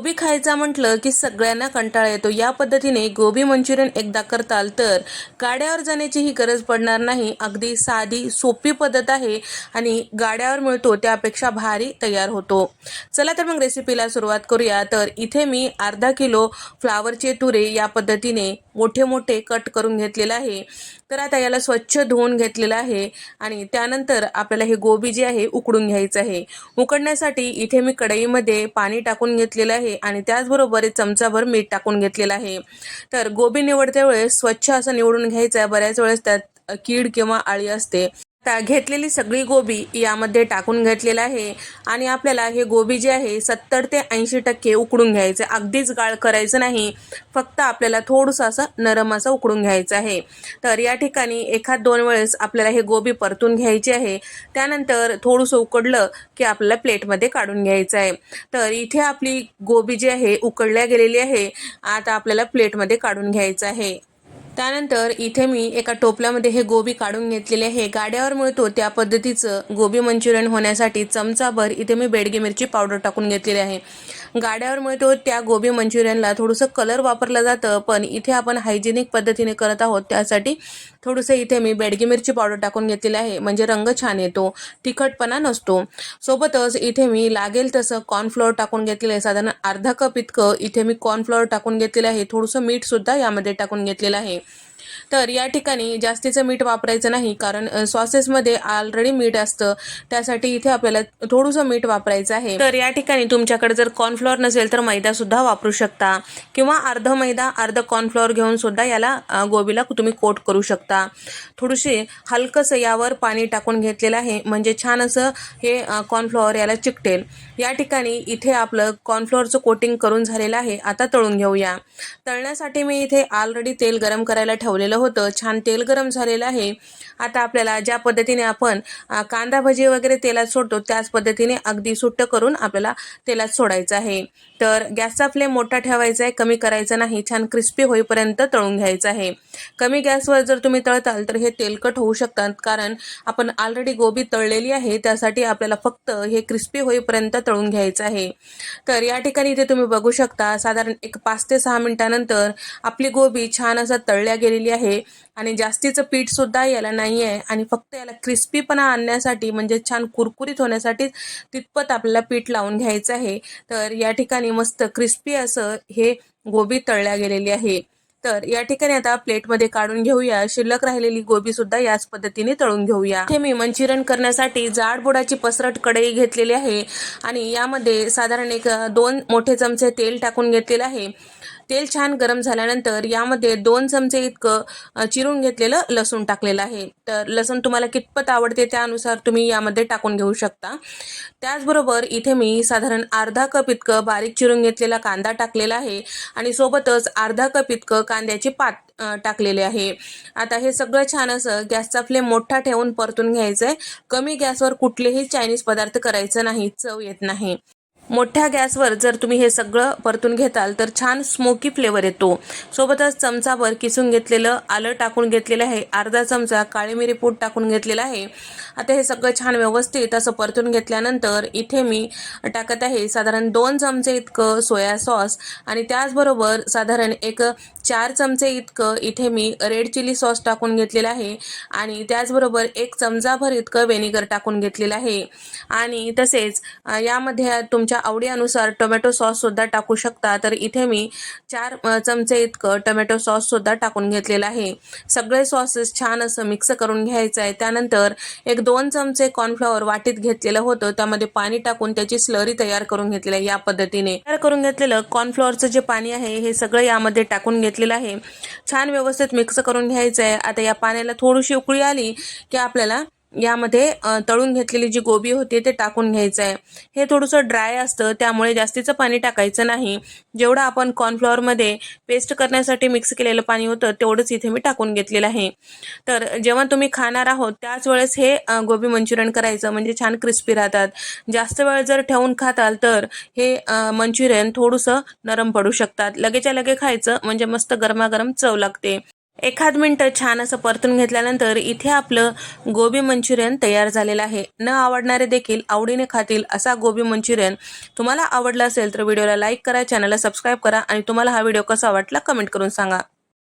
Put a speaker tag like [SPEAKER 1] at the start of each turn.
[SPEAKER 1] गोबी खायचा म्हटलं की सगळ्यांना कंटाळा येतो. या पद्धतीने गोबी मंचुरियन एकदा करताल तर गाड्यावर जाण्याचीही गरज पडणार नाही. अगदी साधी सोपी पद्धत आहे आणि गाड्यावर मिळतो त्यापेक्षा भारी तयार होतो. चला तर मग रेसिपीला सुरुवात करूया. तर इथे मी अर्धा किलो फ्लावरचे तुरे या पद्धतीने मोठे मोठे कट करून घेतलेलं आहे. तर आता याला स्वच्छ धुवून घेतलेलं आहे आणि त्यानंतर आपल्याला हे गोबी जे आहे उकडून घ्यायचं आहे. उकडण्यासाठी इथे मी कढईमध्ये पाणी टाकून घेतलेलं आहे आणि त्याचबरोबर एक चमचाभर मीठ टाकून घेतलेलं आहे. तर गोबी निवडत्या वेळेस स्वच्छ असं निवडून घ्यायचं आहे. बऱ्याच वेळेस त्यात कीड किंवा आळी असते. आता घेतलेली सगळी गोबी यामध्ये टाकून घेतलेलं आहे. आणि आपल्याला हे गोबी जे आहे सत्तर ते ऐंशी टक्के उकडून घ्यायचं. अगदीच गाळ करायचं नाही. फक्त आपल्याला थोडंसं असं नरम असं उकडून घ्यायचं आहे. तर या ठिकाणी एखाद दोन वेळेस आपल्याला हे गोबी परतून घ्यायची आहे. त्यानंतर थोडंसं उकडलं की आपल्याला प्लेटमध्ये काढून घ्यायचं आहे. तर इथे आपली गोबी जी आहे उकडल्या गेलेली आहे. आता आपल्याला प्लेटमध्ये काढून घ्यायचं आहे. त्यानंतर इथे मी एका टोपल्यामध्ये हे गोबी काढून घेतलेले आहे. गाड्यावर मिळतो त्या पद्धतीचं गोबी मंचुरियन होण्यासाठी चमचाभर इथे मी बेडगी मिरची पावडर टाकून घेतलेली आहे. गाड्यावर मिळतो त्या गोबी मंचुरियनला थोडंसं कलर वापरलं जातं पण इथे आपण हायजेनिक पद्धतीने करत आहोत त्यासाठी थोडंसं इथे मी बेडगी मिरची पावडर टाकून घेतलेली आहे म्हणजे रंग छान येतो तिखटपणा नसतो. सोबतच इथे मी लागेल तसं कॉर्नफ्लॉवर टाकून घेतलेलं आहे साधारण अर्धा कप इतकं इथे मी कॉर्नफ्लॉवर टाकून घेतलेलं आहे थोडंसं मीठसुद्धा यामध्ये टाकून घेतलेलं आहे. तर या ठिकाणी जास्तीचं मीठ वापरायचं नाही कारण सॉसेसमध्ये ऑलरेडी मीठ असतं. त्यासाठी इथे आपल्याला थोडंसं मीठ वापरायचं आहे. तर या ठिकाणी तुमच्याकडे जर कॉर्नफ्लॉवर नसेल तर मैदा सुद्धा वापरू शकता. किंवा अर्ध मैदा अर्ध कॉर्नफ्लॉवर घेऊन सुद्धा याला गोबीला तुम्ही कोट करू शकता. थोडीशी हलकंसं यावर पाणी टाकून घेतलेलं आहे. म्हणजे छान असं हे कॉर्नफ्लॉवर याला चिकटेल. या ठिकाणी इथे आपलं कॉर्नफ्लॉवरचं कोटिंग करून झालेलं आहे. आता तळून घेऊया. तळण्यासाठी मी इथे ऑलरेडी तेल गरम करायला ठेवलेलं होतं. छान तेल गरम झालेलं आहे. आता आपल्याला ज्या पद्धतीने आपण कांदा भजी वगैरे तेलात सोडतो त्याच पद्धतीने अगदी सुट्ट करून आपल्याला तेलात सोडायचं आहे. तर गॅसचा फ्लेम मोठा ठेवायचा आहे कमी करायचा नाही छान क्रिस्पी होईपर्यंत तळून घ्यायचं आहे. कमी गॅसवर जर तुम्ही तळताल तर हे तेलकट होऊ शकतात कारण आपण ऑलरेडी गोबी तळलेली आहे त्यासाठी आपल्याला फक्त हे क्रिस्पी होईपर्यंत तळून घ्यायचं आहे. तर या ठिकाणी इथे तुम्ही बघू शकता साधारण एक पाच ते सहा मिनिटानंतर आपली गोबी छान असं तळल्या गेलेली आहे. आणि जास्तीचं पीठ सुद्धा याला नाही आहे आणि फक्त याला क्रिस्पीपणा आणण्यासाठी म्हणजे छान कुरकुरीत होण्यासाठी तितपत आपल्याला पीठ लावून घ्यायचं आहे. तर या ठिकाणी मस्त क्रिस्पी असं हे गोबी तळल्या गेलेली आहे. तर या ठिकाणी आता प्लेटमध्ये काढून घेऊया. शिल्लक राहिलेली गोबी सुद्धा याच पद्धतीने तळून घेऊया. हे मी मंचुरियन करण्यासाठी जाड बुडाची पसरट कढई घेतलेली आहे. आणि यामध्ये साधारण एक दोन मोठे चमचे तेल टाकून घेतलेले आहे. तेल छान गरम झाल्यानंतर यामध्ये दोन चमचे इतकं चिरून घेतलेलं लसूण टाकलेलं आहे. तर लसूण तुम्हाला कितपत आवडते त्यानुसार तुम्ही यामध्ये टाकून घेऊ शकता. त्याचबरोबर इथे मी साधारण अर्धा कप इतकं बारीक चिरून घेतलेला कांदा टाकलेला आहे आणि सोबतच अर्धा कप इतकं कांद्याची पात टाकलेले आहे. आता हे सगळं छान असं गॅसचा फ्लेम मोठा ठेवून परतून घ्यायचं आहे कमी गॅसवर कुठलेही चायनीज पदार्थ करायचं नाही चव येत नाही. मोठ्या गॅसवर जर तुम्ही हे सगळं परतून घेताल तर छान स्मोकी फ्लेवर येतो. सोबतच चमचाभर किसून घेतलेलं आलं टाकून घेतलेलं आहे. अर्धा चमचा काळी मिरी पूड टाकून घेतलेला आहे. आता हे सगळं छान व्यवस्थित असं परतून घेतल्यानंतर इथे मी टाकत आहे साधारण दोन चमचे इतकं सोया सॉस आणि त्याचबरोबर साधारण एक चार चमचे इतकं इथे मी रेड चिली सॉस टाकून घेतलेलं आहे आणि त्याचबरोबर एक चमचाभर इतकं व्हेनिगर टाकून घेतलेलं आहे. आणि तसेच यामध्ये तुमच्या आवडीनुसार टोमॅटो सॉससुद्धा टाकू शकता. तर इथे मी चार चमचे इतकं टोमॅटो सॉससुद्धा टाकून घेतलेलं आहे. सगळे सॉसेस छान असं मिक्स करून घ्यायचं आहे. त्यानंतर एक दोन चमचे कॉर्नफ्लॉवर वाटीत घेतलेलं होतं. त्यामध्ये पाणी टाकून त्याची स्लरी तयार करून घेतलेली आहे या पद्धतीने. तयार करून घेतलेलं कॉर्नफ्लॉवरचं जे पाणी आहे हे सगळं यामध्ये टाकून घेतलेलं आहे. छान व्यवस्थित मिक्स करून घ्यायचं आहे. आता या पाण्याला थोडीशी उकळी आली की आपल्याला यामध्ये तळून घेतलेली जी गोबी होती ते टाकून घ्यायचं आहे हे थोडंसं ड्राय असतं त्यामुळे जास्तीचं पाणी टाकायचं नाही. जेवढं आपण कॉर्नफ्लॉवरमध्ये पेस्ट करण्यासाठी मिक्स केलेलं पाणी होतं तेवढंच इथे मी टाकून घेतलेलं आहे. तर जेव्हा तुम्ही खाणार आहोत त्याच वेळेस हे गोबी मंचुरियन करायचं म्हणजे छान क्रिस्पी राहतात. जास्त वेळ जर ठेवून खाताल तर हे मंचुरियन थोडंसं नरम पडू शकतात. लगेच्या लगे खायचं म्हणजे मस्त गरमागरम चव लागते. एखाद मिनटं छान असं परतून घेतल्यानंतर इथे आपलं गोबी मंचुरियन तयार झालेलं आहे. न आवडणारे देखील आवडीने खातील असा गोबी मंचुरियन. तुम्हाला आवडला असेल तर व्हिडिओला लाईक करा चॅनलला सबस्क्राईब करा आणि तुम्हाला हा व्हिडिओ कसा वाटला कमेंट करून सांगा.